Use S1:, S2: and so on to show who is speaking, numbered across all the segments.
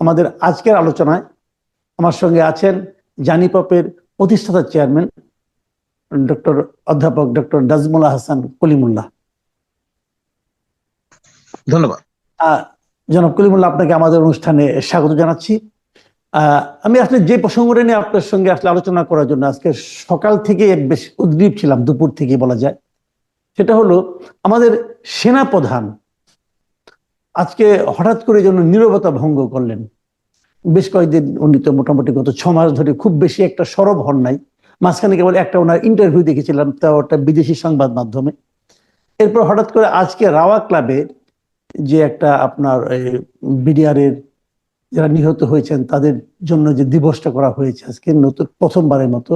S1: আমাদের আজকের আলোচনায় আমার সঙ্গে আছেন জানিপপের প্রতিষ্ঠাতা চেয়ারম্যান ডক্টর অধ্যাপক ডক্টর নাজমুল্লাহ হাসান কলিমুল্লাহ।
S2: ধন্যবাদ।
S1: আহ, জনাব কলিমুল্লাহ আপনাকে আমাদের অনুষ্ঠানে স্বাগত জানাচ্ছি। আহ, আমি আসলে যে প্রসঙ্গটা নিয়ে আপনার সঙ্গে আসলে আলোচনা করার জন্য আজকে সকাল থেকে বেশ উদ্গ্রীব ছিলাম দুপুর থেকে বলা যায় সেটা হলো আমাদের সেনা প্রধান আজকে হঠাৎ করে যেন নীরবতা ভঙ্গ করলেন। বেশ কয়েকদিন উনি তো মোটামুটি গত ছ মাস ধরে খুব বেশি একটা সরব হন নাই। মাঝখানে কেবল একটা ওনার ইন্টারভিউ দেখেছিলাম তাও ওটা বিদেশি সংবাদ মাধ্যমে। এরপর হঠাৎ করে আজকে রাওয়া ক্লাবে যে একটা আপনার বিডিআর এর যারা নিহত হয়েছেন, তাদের জন্য যে দিবসটা করা হয়েছে আজকে, নতুন প্রথমবারের মতো।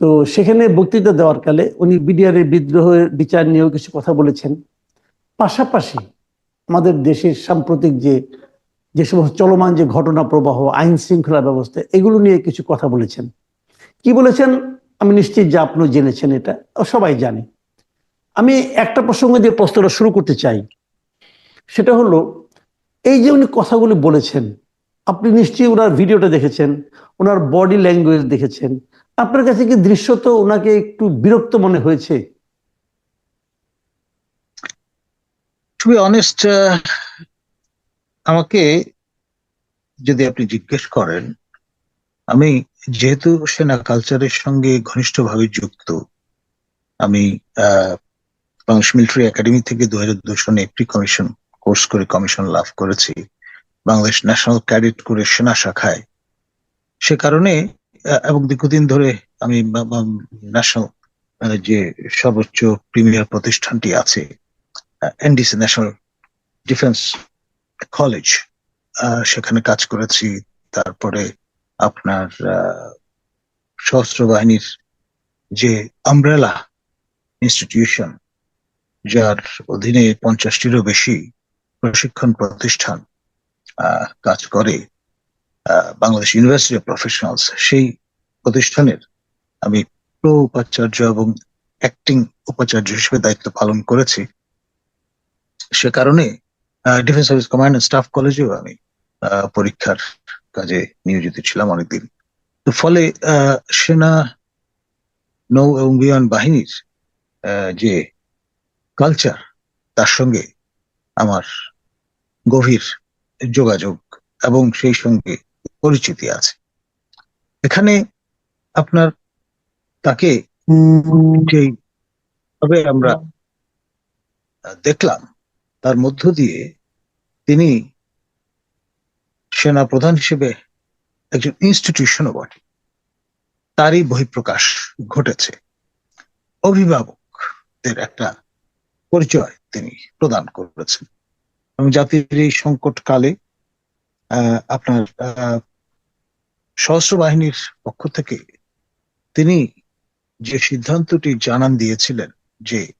S1: তো সেখানে বক্তৃতা দেওয়ার কালে উনি বিডিআর এর বিদ্রোহের বিচার নিয়েও কিছু কথা বলেছেন। পাশাপাশি আমাদের দেশের সাম্প্রতিক যে যে সমস্ত চলমান যে ঘটনা প্রবাহ, আইন শৃঙ্খলা ব্যবস্থা, এগুলো নিয়ে কিছু কথা বলেছেন। কি বলেছেন? আমি নিশ্চিত যে আপনিও জেনেছেন এটা সবাই জানে। আমি একটা প্রসঙ্গ দিয়ে প্রশ্নটা শুরু করতে চাই। সেটা হলো, এই যে উনি কথাগুলি বলেছেন, আপনি নিশ্চয়ই ওনার ভিডিওটা দেখেছেন, ওনার বডি ল্যাঙ্গুয়েজ দেখেছেন। আপনার কাছে কি দৃশ্যত ওনাকে একটু বিরক্ত মনে হয়েছে?
S2: টু বি অনেস্ট আমাকে যদি আপনি জিজ্ঞেস করেন, আমি যেহেতু সেনা কালচারের সঙ্গে ঘনিষ্ঠভাবে যুক্ত, আমি বাংলাদেশ মিলিটারি একাডেমি থেকে দু হাজার দুই সনে প্রি কমিশন কোর্স করে কমিশন লাভ করেছি, বাংলাদেশ ন্যাশনাল ক্যাডেট করে সেনা শাখায়। সে কারণে এবং দীর্ঘদিন ধরে আমি ন্যাশনাল যে সর্বোচ্চ প্রিমিয়ার প্রতিষ্ঠানটি আছে এনডিসি ন্যাশনাল ডিফেন্স কলেজ সেখানে কাজ করেছি। তারপরে আপনার সশস্ত্র বাহিনীর যে আমব্রেলা ইনস্টিটিউশন যার অধীনে পঞ্চাশটিরও বেশি প্রশিক্ষণ প্রতিষ্ঠান কাজ করে বাংলাদেশ ইউনিভার্সিটি অফ প্রফেশনালস সেই প্রতিষ্ঠানের আমি প্রো উপাচার্য এবং অ্যাক্টিং উপাচার্য হিসেবে দায়িত্ব পালন করেছি। সে কারণে ডিফেন্স সার্ভিস কমান্ড স্টাফ কলেজেও আমি পরীক্ষার কাজে নিয়োজিত ছিলাম অনেকদিন। তো ফলে সেনা নৌ এবং বিমান বাহিনীর যে কালচার তার সঙ্গে আমার গভীর যোগাযোগ এবং সেই সঙ্গে পরিচিতি আছে। এখানে আপনার তাকে ভাবে আমরা দেখলাম তার মধ্য দিয়ে তিনি সেনা প্রধান হিসেবে একজন ইনস্টিটিউশনও বটে। তারই বহিঃপ্রকাশ ঘটেছে। অভিভাবকদের একটা পরিচয় তিনি প্রদান করেছেন। এবং জাতির এই সংকট কালে আহ, আপনার সশস্ত্র বাহিনীর পক্ষ থেকে তিনি যে সিদ্ধান্তটি জানান দিয়েছিলেন যে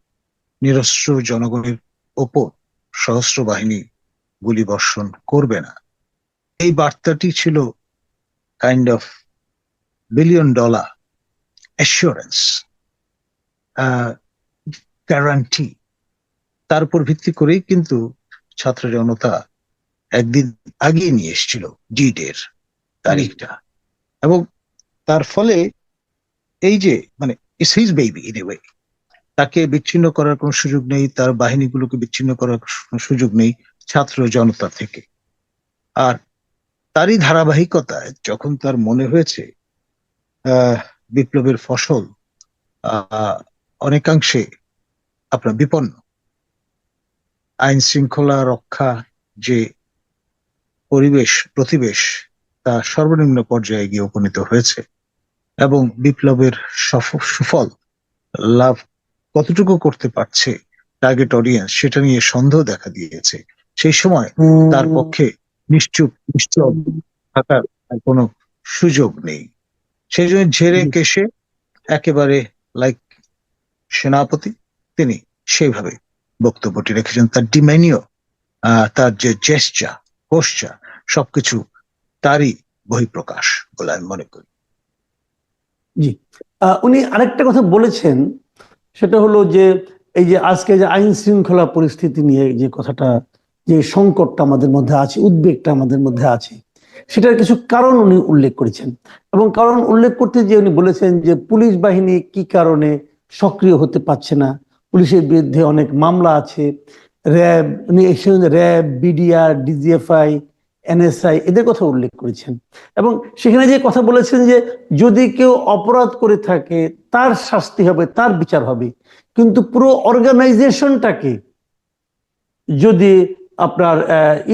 S2: নিরস্ত্র জনগণের ওপর সশস্ত্র বাহিনী গুলি বর্ষণ করবে না। এই বার্তাটি ছিল kind of billion dollar assurance guarantee তার উপর ভিত্তি করেই কিন্তু ছাত্র জনতা একদিন আগিয়ে নিয়ে এসেছিল ডের তারিখটা। এবং তার ফলে এই যে মানে is his baby in a way তাকে বিচ্ছিন্ন করার কোনো সুযোগ নেই, তার বাহিনীগুলোকে বিচ্ছিন্ন করার সুযোগ নেই, ছাত্র জনতা থেকে। আর তারই ধারাবাহিকতায় যখন তার মনে হয়েছে বিপ্লবের ফসল অনেকাংশে আপনার বিপন্ন। আইন শৃঙ্খলা রক্ষা যে পরিবেশ, প্রতিবেশ, তা সর্বনিম্ন পর্যায়ে গিয়ে উপনীত হয়েছে এবং বিপ্লবের সফ- সুফল লাভ কতটুকু করতে পারছে টার্গেট অডিয়েন্স সেটা নিয়ে সন্দেহ দেখা দিয়েছে। সেই সময় তার পক্ষে নিশ্চুপ নিশ্চুপ থাকার কোনো সুযোগ নেই। সেই জন্য ঝেড়ে। কেসে একেবারে লাইক সেনাপতি তিনি সেইভাবে বক্তব্যটি রেখেছেন। তার ডিমেনিও তার যে জেস্চা কোশ্চা সবকিছু তারই বহিঃপ্রকাশ বলে আমি মনে করি।
S1: জি। উনি আরেকটা কথা বলেছেন সেটা হলো যে এই যে আজকে যে আইন শৃঙ্খলা পরিস্থিতি নিয়ে যে কথাটা, যে সংকটটা আমাদের মধ্যে আছে, উদ্বেগটা আমাদের মধ্যে আছে, সেটার কিছু কারণ উনি উল্লেখ করেছেন। এবং কারণ উল্লেখ করতে যে উনি বলেছেন যে পুলিশ বাহিনী কি কারণে সক্রিয় হতে পারছে না, পুলিশের বিরুদ্ধে অনেক মামলা আছে, র্যাব, উনি র্যাব, বিডিআর, ডিজিএফআই এনএসআই এদের কথা উল্লেখ করেছেন। এবং সেখানে যে কথা বলেছেন যে, যদি কেউ অপরাধ করে থাকে, তার শাস্তি হবে, তার বিচার হবে। কিন্তু পুরো অর্গানাইজেশনটাকে যদি আপনার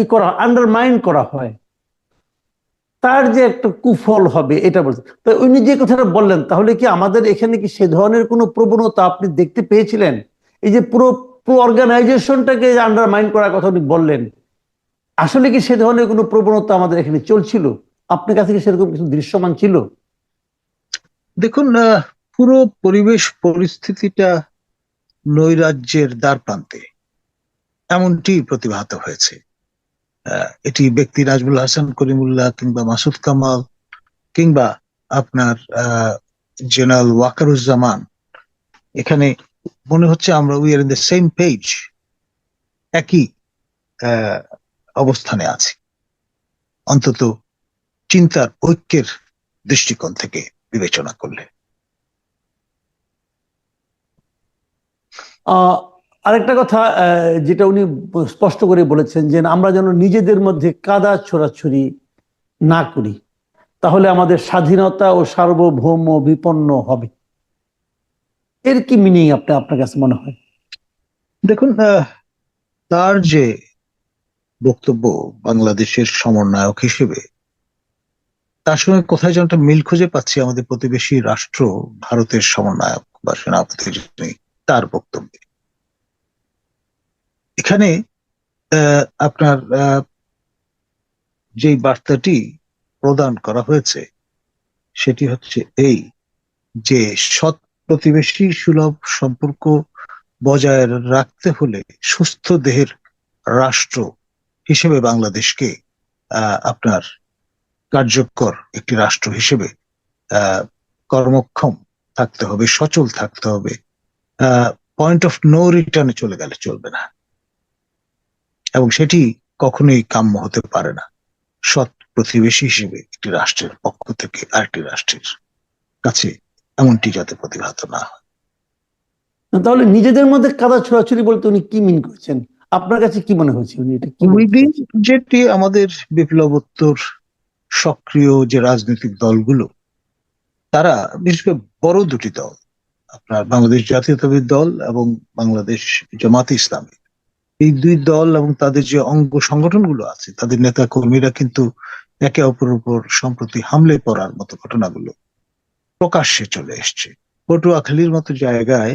S1: ই করা আন্ডারমাইন করা হয়, তার যে একটা কুফল হবে, এটা বলছে। তো উনি যে কথাটা বললেন, তাহলে কি আমাদের এখানে কি সে ধরনের কোনো প্রবণতা আপনি দেখতে পেয়েছিলেন? এই যে পুরো পুরো অর্গানাইজেশনটাকে আন্ডারমাইন করার কথা উনি বললেন আসলে কি সে ধরনের কোনো প্রবণতা আমাদের এখানে চলছিল? আপনার কাছে কি সেরকম কিছু দৃশ্যমান ছিল?
S2: দেখুন পুরো পরিবেশ পরিস্থিতিটা নৈরাজ্যের দ্বার প্রান্তে এমনটি প্রতিভাত হয়েছে। এটি ব্যক্তি নাজমুল হাসান, করিমুল্লাহ কিংবা মাসুদ কামাল কিংবা আপনার জেনারেল ওয়াকারুজ্জামান। এখানে মনে হচ্ছে আমরা we are in the same page একই অবস্থানে আছি। অন্তত চিন্তার ঐক্যের দৃষ্টিকোণ থেকে বিবেচনা করলে।
S1: আরেকটা কথা যেটা উনি স্পষ্ট করে বলেছেন যে আমরা যেন নিজেদের মধ্যে কাদা ছোড়াছুরি না করি তাহলে আমাদের স্বাধীনতা ও সার্বভৌম বিপন্ন হবে। এর কি মিনিং আপনি আপনার কাছে মনে হয়?
S2: দেখুন আহ, তার যে বক্তব্য বাংলাদেশের সমন্বয়ক হিসেবে। তার সঙ্গে কোথায় যেন একটা মিল খুঁজে পাচ্ছি আমাদের প্রতিবেশী রাষ্ট্র, ভারতের সমন্বয়ক বা সেনাপতি তার বক্তব্যে। এখানে আপনার যেই বার্তাটি প্রদান করা হয়েছে, সেটি হচ্ছে এই যে সৎ প্রতিবেশী সুলভ সম্পর্ক বজায় রাখতে হলে সুস্থ দেহের রাষ্ট্র হিসেবে বাংলাদেশকে আপনার কার্যকর একটি রাষ্ট্র হিসেবে কর্মক্ষম থাকতে হবে, সচল থাকতে হবে। পয়েন্ট অফ নো রিটার্নে চলে গেলে চলবে না। এবং সেটি কখনোই কাম্য হতে পারে না। সৎ প্রতিবেশী হিসেবে একটি রাষ্ট্রের পক্ষ থেকে আরেকটি রাষ্ট্রের কাছে এমনটি যাতে প্রতিভাত না হয়।
S1: তাহলে নিজেদের মধ্যে কাদা ছোড়াছুরি বলতে উনি কি মিন করছেন? আপনার কাছে কি মনে হয়েছে?
S2: যেটি আমাদের বিপ্লবোত্তর সক্রিয় যে রাজনৈতিক দলগুলো তারা বিশেষ করে বড় দুটি দল আপনার বাংলাদেশ জাতীয়তাবাদী দল এবং বাংলাদেশ জামাতে ইসলামী। এই দুই দল এবং তাদের যে অঙ্গ সংগঠনগুলো আছে তাদের নেতা কর্মীরা কিন্তু একে অপরের উপর সম্প্রতি হামলে পড়ার মতো ঘটনাগুলো প্রকাশ্যে চলে এসছে। পটুয়াখালীর মতো জায়গায়